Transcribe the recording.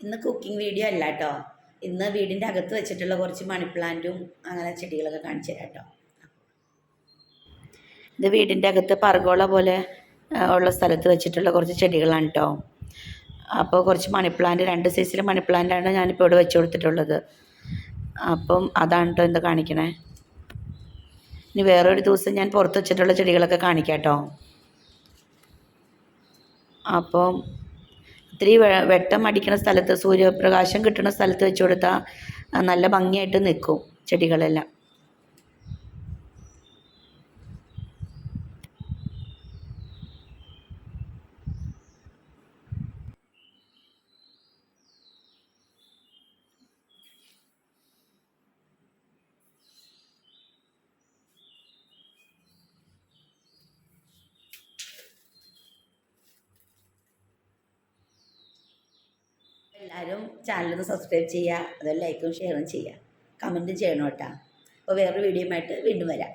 ഇന്ന് cooking video അല്ല കേട്ടോ ഇന്ന് വീടിന്റെ അകത്ത് വെച്ചിട്ടുള്ള കുറച്ച് മണി പ്ലാന്റും അങ്ങനെ ചെടികളൊക്കെ കാണിച്ചു തരാം കേട്ടോ ഇത് വീടിന്റെ അകത്ത് പറഗോള പോലെ ഉള്ള സ്ഥലത്ത് വെച്ചിട്ടുള്ള കുറച്ച് ചെടികളാണ് കേട്ടോ അപ്പോൾ കുറച്ച് മണി പ്ലാന്റ് രണ്ട് സൈസിലെ മണി പ്ലാന്റാണ് ഞാനിപ്പോൾ ഇവിടെ വെച്ച് കൊടുത്തിട്ടുള്ളത്. അപ്പം അതാണ് കേട്ടോ എന്താ കാണിക്കണേ. ഇനി വേറൊരു ദിവസം ഞാൻ പുറത്ത് വെച്ചിട്ടുള്ള ചെടികളൊക്കെ കാണിക്കാം കേട്ടോ അപ്പം ഇത്തിരി വെട്ടം അടിക്കുന്ന സ്ഥലത്ത് സൂര്യപ്രകാശം കിട്ടുന്ന സ്ഥലത്ത് വെച്ച് കൊടുത്താൽ നല്ല ഭംഗിയായിട്ട് നിൽക്കും ചെടികളെല്ലാം. എല്ലാവരും ചാനലൊന്ന് സബ്സ്ക്രൈബ് ചെയ്യുക അതുപോലെ ലൈക്കും ഷെയറും ചെയ്യുക. കമന്റും ചെയ്യണം കേട്ടോ. അപ്പോൾ വേറൊരു വീഡിയോയുമായിട്ട് വീണ്ടും വരാം.